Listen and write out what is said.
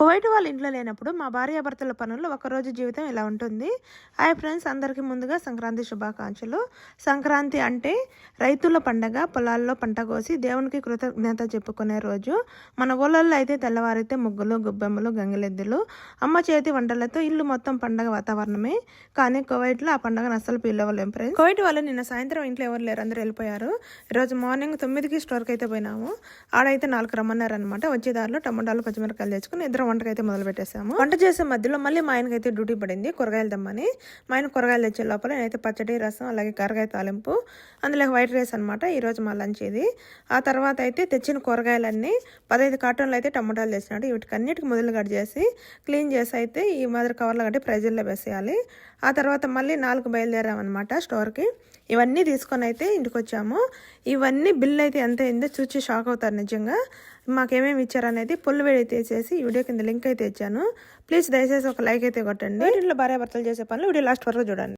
Kuwait వాళ్ళ ఇంట్లో లేనప్పుడు మా భార్యాభర్తల పనుల్లో ఒకరోజు జీవితం ఇలా ఉంటుంది. హాయ్ ఫ్రెండ్స్ అందరికీ ముందుగా సంక్రాంతి శుభాకాంక్షలు. సంక్రాంతి అంటే రైతుల పండగ పొలాల్లో పంట కోసి దేవునికి కృతజ్ఞత చెప్పుకునే రోజు. మన ఊళ్ళల్లో అయితే తెల్లవారైతే ముగ్గులు గుబ్బెమ్మలు గంగిలెద్దులు అమ్మ చేతి వంటలతో ఇల్లు మొత్తం పండగ వాతావరణమే. కానీ కువైట్లో ఆ పండగను అస్సలు పిల్లవలేం ఫ్రెండ్స్. కువైట్ వాళ్ళు నిన్న సాయంత్రం ఇంట్లో ఎవరు లేరు అందరూ వెళ్ళిపోయారు. ఈరోజు మార్నింగ్ తొమ్మిదికి స్టోర్కి అయితే పోయినాము. ఆడైతే నాలుగు రమ్మన్నారు అనమాట వచ్చే దారిలో టమాటాలు పచ్చిమిరకాయలు తెచ్చుకుని ఇద్దరం వంటకైతే మొదలు పెట్టేసాము వంట చేసే మధ్యలో మళ్ళీ మా ఆయనకైతే డ్యూటీ పడింది కూరగాయలు తెమ్మని మా ఆయన కూరగాయలు తెచ్చే లోపల నేనైతే పచ్చడి రసం అలాగే కరగాయ తాలింపు అందులో వైట్ రైస్ అనమాట ఈరోజు మా లంచ్ ఇది. ఆ తర్వాత అయితే తెచ్చిన కూరగాయలన్నీ పదహైదు కార్టూన్లు అయితే టమాటాలు తెచ్చినాడు. వీటికి అన్నిటికి మొదలు కట్ చేసి క్లీన్ చేసి అయితే ఈ మాదిరి కవర్లో కట్టి ప్రెజర్లో వేసేయాలి. ఆ తర్వాత మళ్ళీ నాలుగు బయలుదేరామన్నమాట స్టోర్కి. ఇవన్నీ తీసుకొని అయితే ఇంటికి వచ్చాము ఇవన్నీ బిల్ అయితే ఎంత అయిందో చూసి షాక్ అవుతారు నిజంగా. మాకేమేమి ఇచ్చారనేది పొల్లు వేడి తీసేసి వీడియో కింద లింక్ అయితే ఇచ్చాను. ప్లీజ్ దయచేసి ఒక లైక్ అయితే కొట్టండి. ఇంట్లో భార్య భర్తలు చేసే పనులు వీడియో లాస్ట్ వరకు చూడండి.